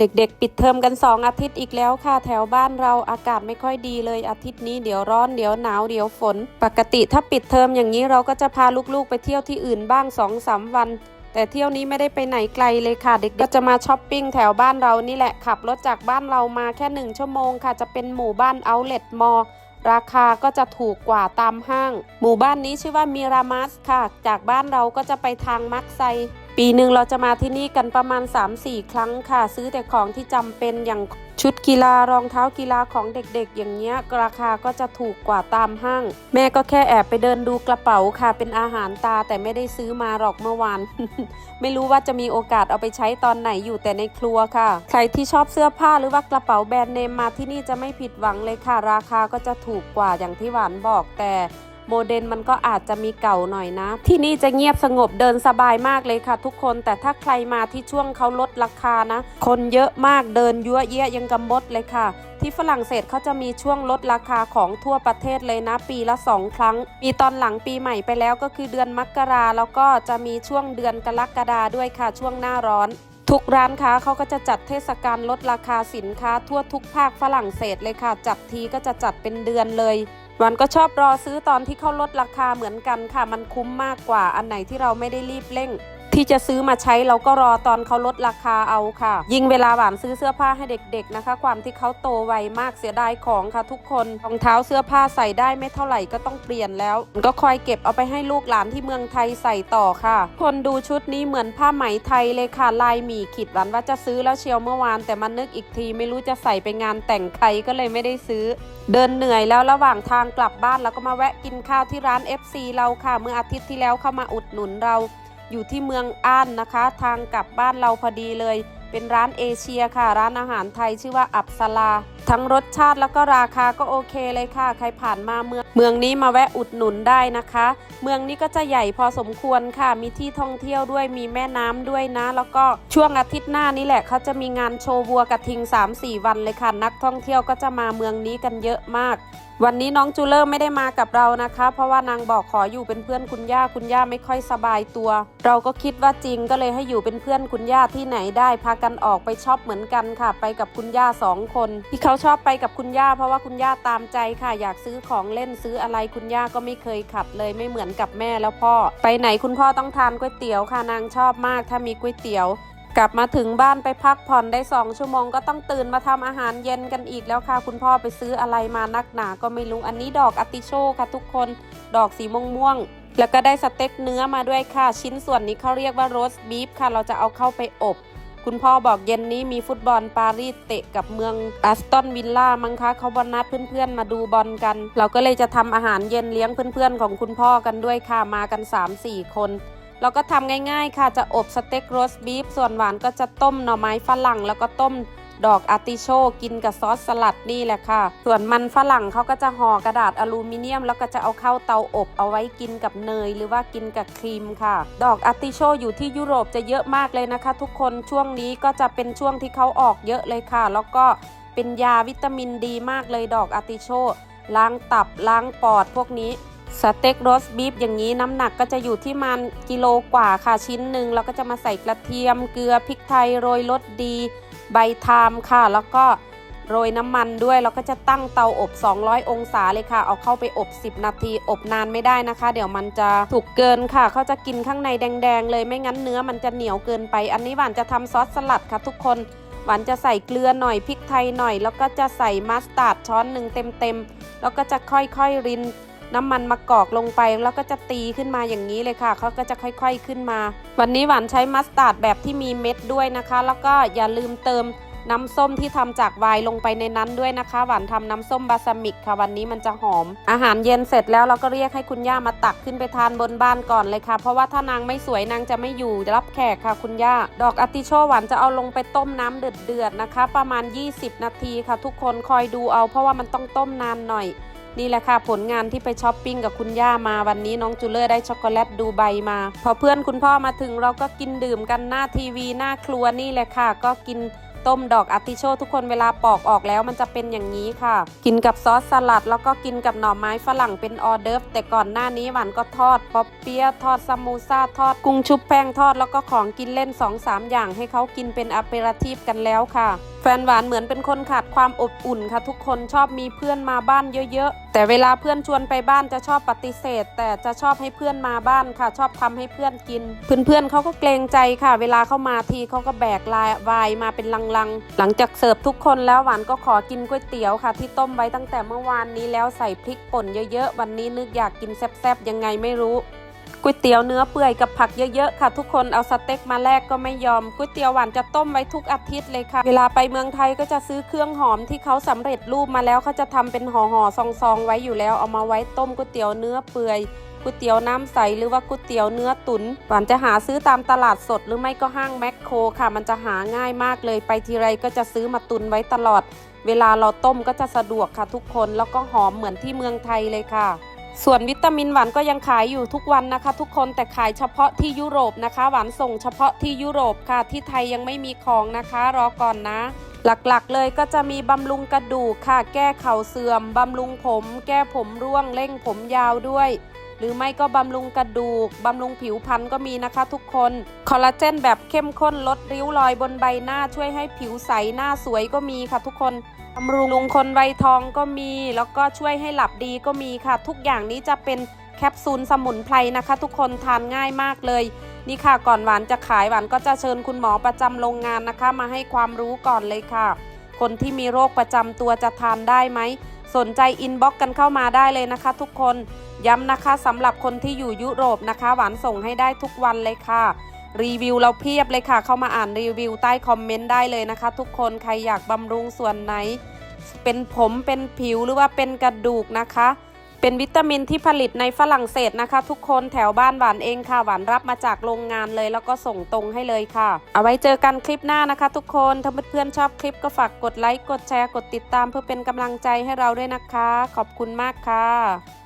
เด็กๆ ปิดเทอมกัน 2 อาทิตย์อีกแล้วค่ะ แถวบ้านเราอากาศไม่ค่อยดีเลยอาทิตย์นี้เดี๋ยวร้อนเดี๋ยวหนาวเดี๋ยวฝน ปกติถ้าปิดเทอมอย่างนี้เราก็จะพาลูกๆ ไปเที่ยวที่อื่นบ้าง2อสามวัน แต่เที่ยวนี้ไม่ได้ไปไหนไกลเลยค่ะ เด็กๆก็จะมาช้อปปิ้งแถวบ้านเรานี่แหละขับรถจากบ้านเรามาแค่หนึ่งชั่วโมงค่ะ จะเป็นหมู่บ้านเอาเล t มอราคาก็จะถูกกว่าตามห้าง หมู่บ้านนี้ชื่อว่ามิรามัสค่ะ จากบ้านเราก็จะไปทางมักไซ ปีหนึ่งเราจะมาที่นี่กันประมาณ 3-4 ครั้งค่ะ ซื้อแต่ของที่จำเป็นอย่างชุดกีฬารองเท้ากีฬาของเด็กๆ อย่างเงี้ยราคาก็จะถูกกว่าตามห้าง แม่ก็แค่แอบไปเดินดูกระเป๋าค่ะ เป็นอาหารตาแต่ไม่ได้ซื้อมาหรอกเมื่อวาน ไม่รู้ว่าจะมีโอกาสเอาไปใช้ตอนไหนอยู่แต่ในครัวค่ะ ใครที่ชอบเสื้อผ้าหรือว่ากระเป๋าแบรนด์เนมมาที่นี่จะไม่ผิดหวังเลยค่ะ ราคาก็จะถูกกว่าอย่างที่หวานบอกแต่ โมเดลมันก็อาจจะมีเก่าหน่อยนะ ที่นี่จะเงียบสงบเดินสบายมากเลยค่ะ ทุกคนแต่ถ้าใครมาที่ช่วงเขาลดราคานะ คนเยอะมากเดินยั่วเยะยังกำมดเลยค่ะ ที่ฝรั่งเศสเขาจะมีช่วงลดราคาของทั่วประเทศเลยนะ ปีละ 2 ครั้ง มีตอนหลังปีใหม่ไปแล้วก็คือเดือนมกราแล้วก็จะมีช่วงเดือนกรกฎาด้วยค่ะช่วงหน้าร้อนทุกร้านค้าเขาก็จะจัดเทศกาลลดราคาสินค้าทั่วทุกภาคฝรั่งเศสเลยค่ะ จัดทีก็จะจัดเป็นเดือนเลย วันก็ชอบรอซื้อตอนที่เขาลดราคาเหมือนกันค่ะ มันคุ้มมากกว่าอันไหนที่เราไม่ได้รีบเร่ง ที่จะซื้อมาใช้เราก็รอตอนเขาลดราคาเอาค่ะ ยิ่งเวลาหวานซื้อเสื้อผ้าให้เด็กๆนะคะ ความที่เขาโตไวมากเสียดายของค่ะทุกคนรองเท้าเสื้อผ้าใส่ได้ไม่เท่าไหร่ก็ต้องเปลี่ยนแล้ว ก็คอยเก็บเอาไปให้ลูกหลานที่เมืองไทยใส่ต่อค่ะ คนดูชุดนี้เหมือนผ้าไหมไทยเลยค่ะลายหมี่ขีดหวานว่าจะซื้อแล้วเชียวเมื่อวาน แต่มันนึกอีกทีไม่รู้จะใส่ไปงานแต่งใครก็เลยไม่ได้ซื้อ เดินเหนื่อยแล้วระหว่างทางกลับบ้านเราก็มาแวะกินข้าวที่ร้าน FC เราค่ะ เมื่ออาทิตย์ที่แล้วเข้ามาอุดหนุนเรา อยู่ที่เมืองอ่านนะคะ ทางกลับบ้านเราพอดีเลย เป็นร้านเอเชียค่ะ ร้านอาหารไทยชื่อว่าอับสลา ทั้งรสชาติแล้วก็ราคาก็โอเคเลยค่ะ ใครผ่านมาเมือง เมืองนี้มาแวะอุดหนุนได้นะคะ เมืองนี้ก็จะใหญ่พอสมควรค่ะ มีที่ท่องเที่ยวด้วยมีแม่น้ำด้วยนะ แล้วก็ช่วงอาทิตย์หน้านี้แหละเขาจะมีงานโชว์วัวกระทิง 3-4 วันเลยค่ะ นักท่องเที่ยวก็จะมาเมืองนี้กันเยอะมากวันนี้น้องจูเลอร์ไม่ได้มากับเรานะคะ เพราะว่านางบอกขออยู่เป็นเพื่อนคุณย่าคุณย่าไม่ค่อยสบายตัว เราก็คิดว่าจริงก็เลยให้อยู่เป็นเพื่อนคุณย่าที่ไหนได้พากันออกไปช็อปเหมือนกันค่ะ ไปกับคุณย่าสองคน ที่เขาชอบไปกับคุณย่าเพราะว่าคุณย่าตามใจค่ะ อยากซื้อของเล่นซื้ออะไรคุณย่าก็ไม่เคยขัดเลยไม่เหมือนกับแม่แล้วพ่อ ไปไหนคุณพ่อต้องทานก๋วยเตี๋ยวค่ะนางชอบมากถ้ามีก๋วยเตี๋ยว กลับมาถึงบ้านไปพักผ่อนได้สองชั่วโมงก็ต้องตื่นมาทำอาหารเย็นกันอีกแล้วค่ะ คุณพ่อไปซื้ออะไรมานักหนาก็ไม่รู้อันนี้ดอกอาติโชค่ะทุกคน ดอกสีม่วงม่วงๆแล้วก็ได้สเต็กเนื้อมาด้วยค่ะ ชิ้นส่วนนี้เขาเรียกว่าโรสบีฟค่ะ เราจะเอาเข้าไปอบ คุณพ่อบอกเย็นนี้มีฟุตบอลปารีสเตะกับเมืองแอสตันวิลล่ามั้งคะเขาบอลนัดเพื่อนๆมาดูบอลกัน เราก็เลยจะทำอาหารเย็นเลี้ยงเพื่อนๆ ของคุณพ่อกันด้วยค่ะมากัน 3-4 คนเราก็ทำง่ายๆค่ะจะอบสเต็กโรสบีฟส่วนหวานก็จะต้มหน่อไม้ฝรั่งแล้วก็ต้ม ดอกอาร์ติโชกินกับซอสสลัดนี่แหละค่ะ ส่วนมันฝรั่งเขาก็จะห่อกระดาษอลูมิเนียม แล้วก็จะเอาเข้าเตาอบเอาไว้กินกับเนย หรือว่ากินกับครีมค่ะ ดอกอาร์ติโชอยู่ที่ยุโรปจะเยอะมากเลยนะคะ ทุกคนช่วงนี้ก็จะเป็นช่วงที่เขาออกเยอะเลยค่ะ แล้วก็เป็นยาวิตามินดีมากเลยดอกอาร์ติโชล้างตับล้างปอดพวกนี้สเต็กโรสบีฟอย่างนี้น้ำหนักก็จะอยู่ที่มันกิโลกว่าค่ะชิ้นหนึ่งแล้วก็จะมาใส่กระเทียมเกลือพริกไทยโรยรสดี ใบทามค่ะ แล้วก็โรยน้ำมันด้วยแล้วก็จะตั้งเตาอบ 200 องศาเลยค่ะ เอาเข้าไปอบ 10 นาที อบนานไม่ได้นะคะ เดี๋ยวมันจะถูกเกินค่ะ เขาจะกินข้างในแดง ๆ เลยไม่งั้นเนื้อมันจะเหนียวเกินไป อันนี้หวานจะทำซอสสลัดค่ะ ทุกคนหวานจะใส่เกลือหน่อยพริกไทยหน่อย แล้วก็จะใส่มัสตาร์ดช้อนหนึ่งเต็มๆแล้วก็จะค่อยๆริน น้ำมันมะกอกลงไปแล้วก็จะตีขึ้นมาอย่างนี้เลยค่ะเขาก็จะค่อยๆขึ้นมา วันนี้หวานใช้มัสตาร์ดแบบที่มีเม็ดด้วยนะคะ แล้วก็อย่าลืมเติมน้ำส้มที่ทำจากไวน์ลงไปในนั้นด้วยนะคะ หวานทำน้ำส้มบาสมิกค่ะวันนี้มันจะหอม อาหารเย็นเสร็จแล้วเราก็เรียกให้คุณย่ามาตักขึ้นไปทานบนบ้านก่อนเลยค่ะ เพราะว่าถ้านางไม่สวยนางจะไม่อยู่รับแขกค่ะคุณย่า ดอกอติโชหวานจะเอาลงไปต้มน้ำเดือดๆนะคะ ประมาณ 20 นาทีค่ะ ทุกคนคอยดูเอา เพราะว่ามันต้องต้มนานหน่อย นี่แหละค่ะผลงานที่ไปช้อปปิ้งกับคุณย่ามาวันนี้น้องจูเลอร์ได้ช็อกโกแลตดูใบมา พอเพื่อนคุณพ่อมาถึงเราก็กินดื่มกันหน้าทีวีหน้าครัวนี่แหละค่ะ ก็กินต้มดอกอาร์ติโชทุกคนเวลาปอกออกแล้วมันจะเป็นอย่างนี้ค่ะ กินกับซอสสลัด แล้วก็กินกับหน่อไม้ฝรั่งเป็นออเดิร์ฟ แต่ก่อนหน้านี้หวานก็ทอดป๊อปเปี๊ยะทอดซามูซาทอดกุ้งชุบแป้งทอดแล้วก็ของกินเล่น 2-3 อย่างให้เขากินเป็นอเปราทีฟกันแล้วค่ะแฟนหวานเหมือนเป็นคนขาดความอบอุ่นค่ะทุกคนชอบมีเพื่อนมาบ้านเยอะๆ แต่เวลาเพื่อนชวนไปบ้านจะชอบปฏิเสธ แต่จะชอบให้เพื่อนมาบ้านค่ะ ชอบทำให้เพื่อนกิน เพื่อนๆเขาก็เกรงใจค่ะ เวลาเข้ามาทีเขาก็แบกลายวายมาเป็นลังๆ หลังจากเสิร์ฟทุกคนแล้วหวานก็ขอกินก๋วยเตี๋ยวค่ะ ที่ต้มไว้ตั้งแต่เมื่อวานนี้แล้วใส่พริกป่นเยอะๆ วันนี้นึกอยากกินแซ่บๆยังไงไม่รู้ ก๋วยเตี๋ยวเนื้อเปื่อยกับผักเยอะๆค่ะ ทุกคนเอาสเต็กมาแลกก็ไม่ยอมก๋วยเตี๋ยวหวานจะต้มไว้ทุกอาทิตย์เลยค่ะ เวลาไปเมืองไทยก็จะซื้อเครื่องหอมที่เขาสำเร็จรูปมาแล้วเขาจะทำเป็นห่อๆซองๆ ไว้อยู่แล้วเอามาไว้ต้มก๋วยเตี๋ยวเนื้อเปื่อยก๋วยเตี๋ยวน้ำใสหรือว่าก๋วยเตี๋ยวเนื้อตุน๋นหวานจะหาซื้อตามตลาดสดหรือไม่ก็ห้างแมคโครค่ะ มันจะหาง่ายมากเลยไปทีไรก็จะซื้อมาตุนไว้ตลอด เวลาเราต้มก็จะสะดวกค่ะทุกคนแล้วก็หอมเหมือนที่เมืองไทยเลยค่ะ ส่วนวิตามินหวานก็ยังขายอยู่ทุกวันนะคะ ทุกคนแต่ขายเฉพาะที่ยุโรปนะคะ หวานส่งเฉพาะที่ยุโรปค่ะที่ไทยยังไม่มีของนะคะ รอก่อนนะ หลักๆเลยก็จะมีบำรุงกระดูกค่ะ แก้เข่าเสื่อมบำรุงผม แก้ผมร่วงเร่งผมยาวด้วย หรือไม่ก็บำรุงกระดูก บำรุงผิวพรรณก็มีนะคะทุกคน คอลลาเจนแบบเข้มข้นลดริ้วรอยบนใบหน้าช่วยให้ผิวใสหน้าสวยก็มีค่ะทุกคนบำรุงคนวัยทองก็มี แล้วก็ช่วยให้หลับดีก็มีค่ะ ทุกอย่างนี้จะเป็นแคปซูลสมุนไพรนะคะ ทุกคนทานง่ายมากเลย นี่ค่ะก่อนหวานจะขายหวานก็จะเชิญคุณหมอประจำโรงงานนะคะ มาให้ความรู้ก่อนเลยค่ะ คนที่มีโรคประจำตัวจะทานได้ไหม สนใจอินบ็อกกันเข้ามาได้เลยนะคะ ทุกคนย้ำนะคะสำหรับคนที่อยู่ยุโรปนะคะ หวานส่งให้ได้ทุกวันเลยค่ะ รีวิวเราเพียบเลยค่ะ เข้ามาอ่านรีวิวใต้คอมเมนต์ได้เลยนะคะ ทุกคนใครอยากบำรุงส่วนไหน เป็นผมเป็นผิวหรือว่าเป็นกระดูกนะคะ เป็นวิตามินที่ผลิตในฝรั่งเศสนะคะ ทุกคนแถวบ้านหวานเองค่ะ หวานรับมาจากโรงงานเลย แล้วก็ส่งตรงให้เลยค่ะ เอาไว้เจอกันคลิปหน้านะคะ ทุกคนถ้าเพื่อนๆชอบคลิปก็ฝากกดไลค์กดแชร์กดติดตามเพื่อเป็นกำลังใจให้เราด้วยนะคะ ขอบคุณมากค่ะ